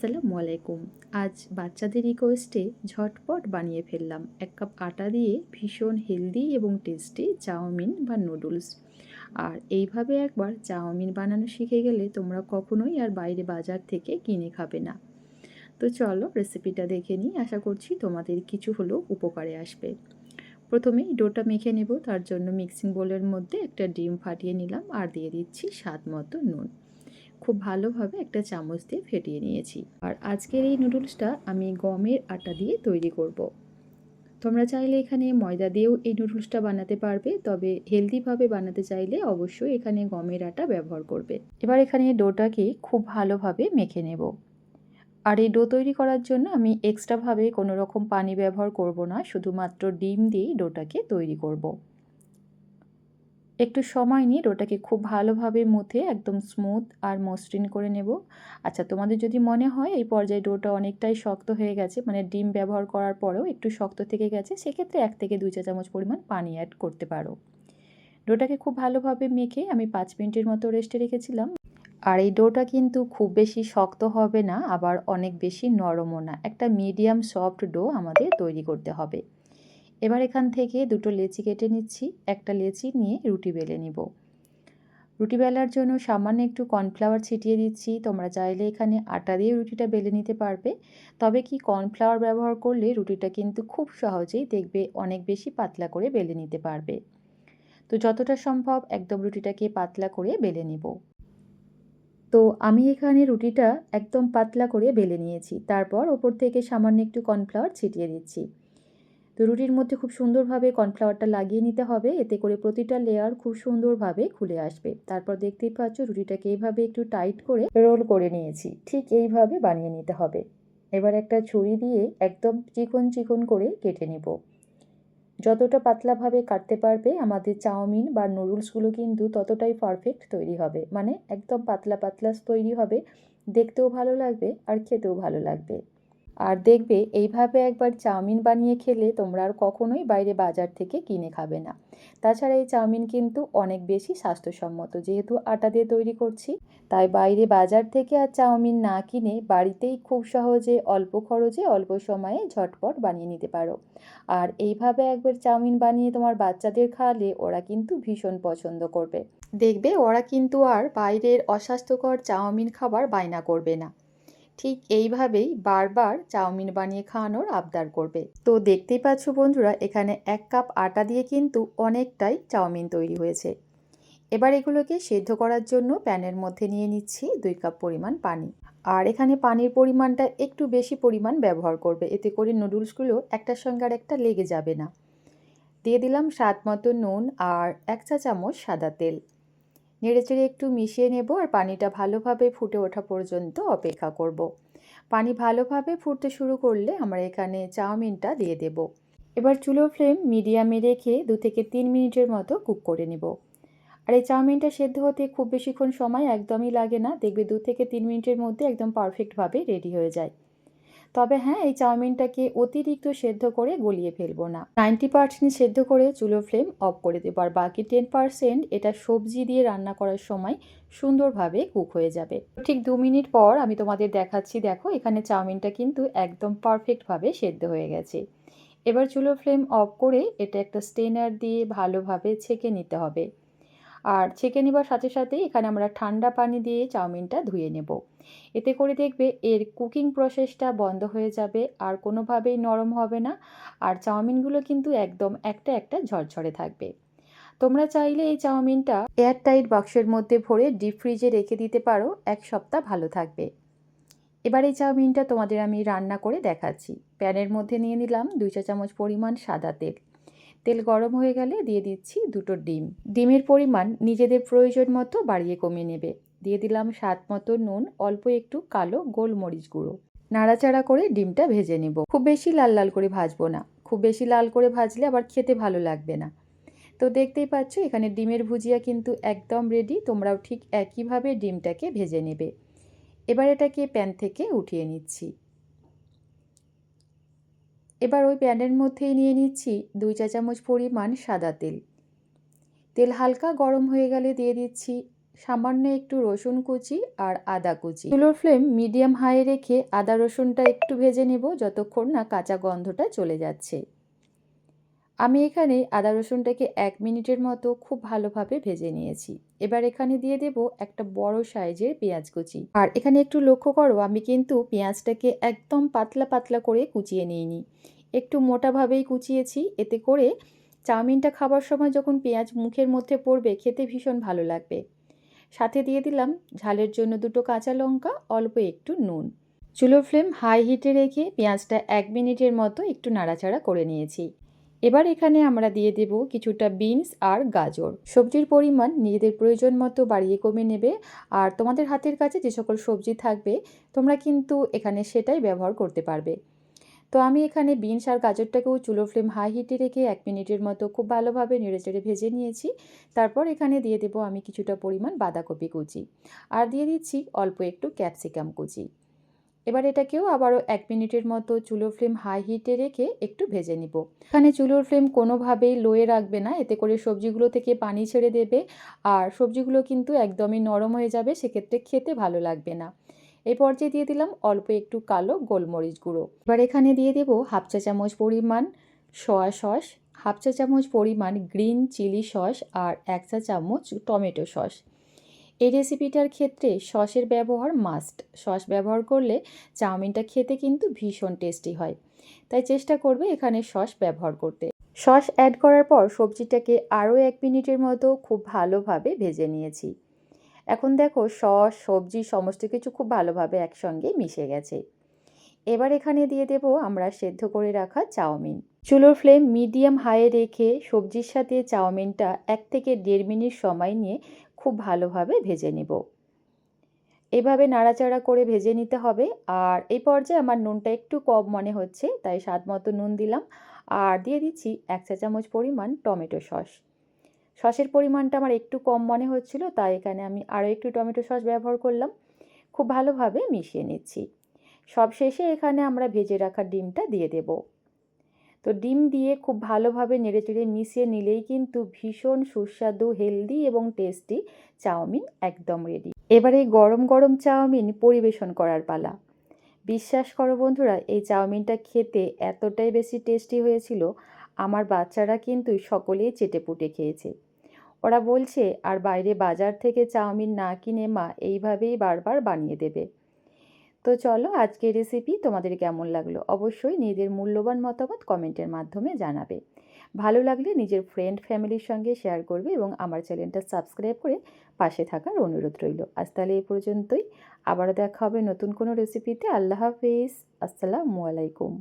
আসসালামু আলাইকুম। আজ বাচ্চাদের রিকোয়েস্টে ঝটপট বানিয়ে ফেললাম। এক কাপ আটা দিয়ে ভীষণ হেলদি এবং টেস্টি চাউমিন বা নুডলস আর এইভাবে একবার চাউমিন বানানো শিখে গেলে তোমরা কখনোই আর বাইরে বাজার থেকে কিনে খাবে না। তো চলো রেসিপিটা দেখে নিই। আশা করছি তোমাদের কিছু হলেও উপকারে আসবে। প্রথমেই ডোটা মেখে নেব। তার জন্য মিক্সিং বোলের মধ্যে একটা ডিম ফাটিয়ে নিলাম। আর দিয়ে দিচ্ছি স্বাদ মতো নুন। খুব ভালোভাবে একটা চামচ দিয়ে ফেটিয়ে নিয়েছি আর আজকের এই নুডলসটা আমি গমের আটা দিয়ে তৈরি করব। তোমরা চাইলে এখানে ময়দা দিয়েও এই নুডলসটা বানাতে পারবে, তবে হেলদিভাবে বানাতে চাইলে অবশ্যই এখানে গমের আটা ব্যবহার করবে এবার এখানে ডোটাকে খুব ভালোভাবে মেখে নেব আর এই ডো তৈরি করার জন্য আমি এক্সট্রাভাবে কোনো রকম পানি ব্যবহার করব না, শুধুমাত্র ডিম দিয়েই ডোটাকে তৈরি করব। একটু সময় নিয়ে ডোটাকে খুব ভালোভাবে মুথে একদম স্মুথ আর মসৃণ করে নেব। আচ্ছা তোমাদের যদি মনে হয় এই পর্যায়ে ডোটা অনেকটাই শক্ত হয়ে গেছে মানে ডিম ব্যবহার করার পরেও একটু শক্ত থেকে গেছে, সেক্ষেত্রে এক থেকে দুই চা চামচ পরিমাণ পানি অ্যাড করতে পারো। ডোটাকে খুব ভালোভাবে মেখে আমি পাঁচ মিনিটের মতো রেস্টে রেখেছিলাম। আর এই ডোটা কিন্তু খুব বেশি শক্ত হবে না, আবার অনেক বেশি নরমও না। একটা মিডিয়াম সফট ডো আমাদের তৈরি করতে হবে। এবার এখান থেকে দুটো লেচি কেটে নিচ্ছি। একটা লেচি নিয়ে রুটি বেলে নিব। রুটি বেলার জন্য সামান্য একটু কর্নফ্লাওয়ার ছিটিয়ে দিচ্ছি। তোমরা চাইলে এখানে আটা দিয়ে রুটিটা বেলে নিতে পারবে। তবে কি কর্নফ্লাওয়ার ব্যবহার করলে রুটিটা কিন্তু খুব সহজেই দেখবে অনেক বেশি পাতলা করে বেলে নিতে পারবে। তো যতটা সম্ভব একদম রুটিটাকে পাতলা করে বেলে নিব। তো আমি এখানে রুটিটা একদম পাতলা করে বেলে নিয়েছি। তারপর ওপর থেকে সামান্য একটু কর্নফ্লাওয়ার ছিটিয়ে দিচ্ছি। তো রুটির মধ্যে খুব সুন্দরভাবে কর্নফ্লাওয়ারটা লাগিয়ে নিতে হবে। এতে করে প্রতিটা লেয়ার খুব সুন্দরভাবে খুলে আসবে। তারপর দেখতেই পাচ্ছ রুটিটাকে এইভাবে একটু টাইট করে রোল করে নিয়েছি। ঠিক এইভাবে বানিয়ে নিতে হবে। এবার একটা ছুরি দিয়ে একদম চিকন চিকন করে কেটে নিব। যতটা পাতলাভাবে কাটতে পারবে, আমাদের চাউমিন বা নুডলসগুলো কিন্তু ততটাই পারফেক্ট তৈরি হবে। মানে একদম পাতলা পাতলা তৈরি হবে। দেখতেও ভালো লাগবে আর খেতেও ভালো লাগবে। আর দেখবে এইভাবে একবার চাউমিন বানিয়ে খেলে তোমরা আর কখনোই বাইরে বাজার থেকে কিনে খাবে না। তাছাড়া এই চাউমিন কিন্তু অনেক বেশি স্বাস্থ্যসম্মত। যেহেতু আটা দিয়ে তৈরি করছি, তাই বাইরে বাজার থেকে আর চাউমিন না কিনে বাড়িতেই খুব সহজে অল্প খরচে অল্প সময়ে ঝটপট বানিয়ে নিতে পারো। আর এইভাবে একবার চাউমিন বানিয়ে তোমার বাচ্চাদের খাওয়ালে ওরা কিন্তু ভীষণ পছন্দ করবে। দেখবে ওরা কিন্তু আর বাইরের অস্বাস্থ্যকর চাউমিন খাবার বায়না করবে না। ঠিক এইভাবেই বারবার চাউমিন বানিয়ে খাওয়ানোর আবদার করবে। তো দেখতেই পাচ্ছ বন্ধুরা, এখানে এক কাপ আটা দিয়ে কিন্তু অনেকটাই চাউমিন তৈরি হয়েছে। এবার এগুলোকে সেদ্ধ করার জন্য প্যানের মধ্যে নিয়ে নিচ্ছি দুই কাপ পরিমাণ পানি। আর এখানে পানির পরিমাণটা একটু বেশি পরিমাণ ব্যবহার করবে। এতে করে নুডলসগুলো একটার সঙ্গে আর একটা লেগে যাবে না। দিয়ে দিলাম স্বাদ মতো নুন আর এক চা চামচ সাদা তেল। নেড়েচেড়ে একটু মিশিয়ে নেব আর পানিটা ভালোভাবে ফুটে ওঠা পর্যন্ত অপেক্ষা করব। পানি ভালোভাবে ফুটতে শুরু করলে আমরা এখানে চাউমিনটা দিয়ে দেব। এবার চুলো ফ্লেম মিডিয়ামে রেখে দু থেকে তিন মিনিটের মতো কুক করে নেব। আর এই চাউমিনটা সেদ্ধ হতে খুব বেশিক্ষণ সময় একদমই লাগে না। দেখবে দু থেকে তিন মিনিটের মধ্যে একদম পারফেক্টভাবে রেডি হয়ে যায়। তবে হ্যাঁ এই চাউমিনটাকে অতিরিক্ত সেদ্ধ করে গলিয়ে ফেলব না। নাইনটি পার্সেন্ট সেদ্ধ করে চুলো ফ্লেম অফ করে দেবো, আর বাকি টেন পার্সেন্ট এটা সবজি দিয়ে রান্না করার সময় সুন্দরভাবে কুক হয়ে যাবে। ঠিক দু মিনিট পর আমি তোমাদের দেখাচ্ছি, দেখো এখানে চাউমিনটা কিন্তু একদম পারফেক্টভাবে সেদ্ধ হয়ে গেছে। এবার চুলো ফ্লেম অফ করে এটা একটা স্টেনার দিয়ে ভালোভাবে ছেঁকে নিতে হবে। আর ছেঁকে নেবার সাথে সাথে এখানে আমরা ঠান্ডা পানি দিয়ে চাউমিনটা ধুয়ে নেব। এতে করে দেখবে এর কুকিং প্রসেসটা বন্ধ হয়ে যাবে, আর কোনোভাবেই নরম হবে না, আর চাউমিনগুলো কিন্তু একদম একটা একটা ঝরঝরে থাকবে। তোমরা চাইলে এই চাউমিনটা এয়ারটাইট বাক্সের মধ্যে ভরে ডিপ ফ্রিজে রেখে দিতে পারো, এক সপ্তাহ ভালো থাকবে। এবার এই চাউমিনটা তোমাদের আমি রান্না করে দেখাচ্ছি। প্যানের মধ্যে নিয়ে নিলাম দুই চা চামচ পরিমাণ সাদা তেল। তেল গরম হয়ে গেলে দিয়ে দিচ্ছি দুটো ডিম। ডিমের পরিমাণ নিজেদের প্রয়োজন মতো বাড়িয়ে কমিয়ে নেবে। দিয়ে দিলাম স্বাদ মতো নুন, অল্প একটু কালো গোলমরিচ গুঁড়ো। নাড়াচাড়া করে ডিমটা ভেজে নেব। খুব বেশি লাল লাল করে ভাজবো না। খুব বেশি লাল করে ভাজলে আবার খেতে ভালো লাগবে না। তো দেখতেই পাচ্ছ, এখানে ডিমের ভুজিয়া কিন্তু একদম রেডি তোমরাও ঠিক একইভাবে ডিমটাকে ভেজে নেবে। এবার এটাকে প্যান থেকে উঠিয়ে নিচ্ছি। এবার ওই প্যানের মধ্যেই নিয়ে নিচ্ছি দুই চা চামচ পরিমাণ সাদা তেল। তেল হালকা গরম হয়ে গেলে দিয়ে দিচ্ছি সামান্য একটু রসুন কুচি আর আদা কুচি। চুলোর ফ্লেম মিডিয়াম হাই রেখে আদা রসুনটা একটু ভেজে নেব যতক্ষণ না কাঁচা গন্ধটা চলে যাচ্ছে। আমি এখানে আদা রসুনটাকে এক মিনিটের মতো খুব ভালোভাবে ভেজে নিয়েছি। এবার এখানে দিয়ে দেব একটা বড় সাইজের পেঁয়াজ কুচি। আর এখানে একটু লক্ষ্য করো, আমি কিন্তু পেঁয়াজটাকে একদম পাতলা পাতলা করে কুচিয়ে নিইনি। একটু মোটাভাবেই কুচিয়েছি, এতে করে চাউমিনটা খাবার সময় যখন পেঁয়াজ মুখের মধ্যে পড়বে, খেতে ভীষণ ভালো লাগবে। সাথে দিয়ে দিলাম ঝালের জন্য দুটো কাঁচা লঙ্কা, অল্প একটু নুন। চুলোর ফ্লেম হাই হিটে রেখে পেঁয়াজটা এক মিনিটের মতো একটু নাড়াচাড়া করে নিয়েছি। এবার এখানে আমরা দিয়ে দেব কিছুটা বিনস আর গাজর। সবজির পরিমাণ নিজেদের প্রয়োজন মতো বাড়িয়ে কমে নেবে আর তোমাদের হাতের কাছে যে সকল সবজি থাকবে, তোমরা কিন্তু এখানে সেটাই ব্যবহার করতে পারবে। তো আমি এখানে বিনস আর গাজরটাকেও চুলো ফ্লেম হাই হিটে রেখে এক মিনিটের মতো খুব ভালোভাবে নেড়ে চেড়ে ভেজে নিয়েছি। তারপর এখানে দিয়ে দেবো আমি কিছুটা পরিমাণ বাঁধাকপি কুচি। আর দিয়ে দিচ্ছি অল্প একটু ক্যাপসিকাম কুচি। এবার এটাকেও আবারও এক মিনিটের মতো চুলোর ফ্লেম হাই হিটে রেখে একটু ভেজে নিব। এখানে চুলোর ফ্লেম কোনোভাবেই লোয়ে রাখবে না, এতে করে সবজিগুলো থেকে পানি ছেড়ে দেবে আর সবজিগুলো কিন্তু একদমই নরম হয়ে যাবে, সেক্ষেত্রে খেতে ভালো লাগবে না। এই পর্যায়ে দিয়ে দিলাম অল্প একটু কালো গোলমরিচ গুঁড়ো। এবার এখানে দিয়ে দেবো হাফ চা চামচ পরিমাণ সয়া সস হাফ চা চামচ পরিমাণ গ্রিন চিলি সস আর এক চা চামচ টমেটো সস এই রেসিপিটার ক্ষেত্রে সসের ব্যবহার মাস্ট সস ব্যবহার করলে চাউমিনটা খেতে কিন্তু ভীষণ টেস্টি হয়। তাই চেষ্টা করবে এখানে সস ব্যবহার করতে। সস অ্যাড করার পর সবজিটাকে আরও এক মিনিটের মতো খুব ভালোভাবে ভেজে নিয়েছি। এখন দেখো সস, সবজি সমস্ত কিছু খুব ভালোভাবে একসঙ্গে মিশে গেছে। এবার এখানে দিয়ে দেব আমরা সেদ্ধ করে রাখা চাউমিন। চুলোর ফ্লেম মিডিয়াম হাইয়ে রেখে সবজির সাথে চাউমিনটা এক থেকে দেড় মিনিট সময় নিয়ে খুব ভালোভাবে ভেজে নেব। এভাবে নাড়াচাড়া করে ভেজে নিতে হবে। আর এই পর্যায়ে আমার নুনটা একটু কম মনে হচ্ছে, তাই স্বাদ মতো নুন দিলাম। আর দিয়ে দিচ্ছি এক চা চামচ পরিমাণ টমেটো সস। সসের পরিমাণটা আমার একটু কম মনে হচ্ছিল, তাই এখানে আমি আরও একটু টমেটো সস ব্যবহার করলাম। খুব ভালোভাবে মিশিয়ে নিচ্ছি। সব শেষে এখানে আমরা ভেজে রাখা ডিমটা দিয়ে দেব। তো ডিম দিয়ে খুব ভালোভাবে নেড়েচেড়ে মিশিয়ে নিলেই কিন্তু ভীষণ সুস্বাদু, হেলদি এবং টেস্টি চাউমিন একদম রেডি এবারে গরম গরম চাউমিন পরিবেশন করার পালা। বিশ্বাস করো বন্ধুরা, এই চাউমিনটা খেতে এতটাই বেশি টেস্টি হয়েছিল, আমার বাচ্চারা কিন্তু সকলেই চেটে পুটে খেয়েছে। ওরা বলছে, আর বাইরে বাজার থেকে চাউমিন না কিনে মা এইভাবেই বারবার বানিয়ে দেবে। তো চলো আজকের রেসিপি তোমাদের কেমন লাগল? অবশ্যই নিজেদের মূল্যবান মতামত কমেন্টের মাধ্যমে জানাবে। ভালো লাগলে নিজের ফ্রেন্ড ফ্যামিলির সঙ্গে শেয়ার করবে এবং আমার চ্যানেলটা সাবস্ক্রাইব করে পাশে থাকার অনুরোধ রইল। আজ তাহলে এ পর্যন্তই। আবারও দেখা হবে নতুন কোনো রেসিপিতে আল্লাহ হাফিজ। আসসালামু আলাইকুম।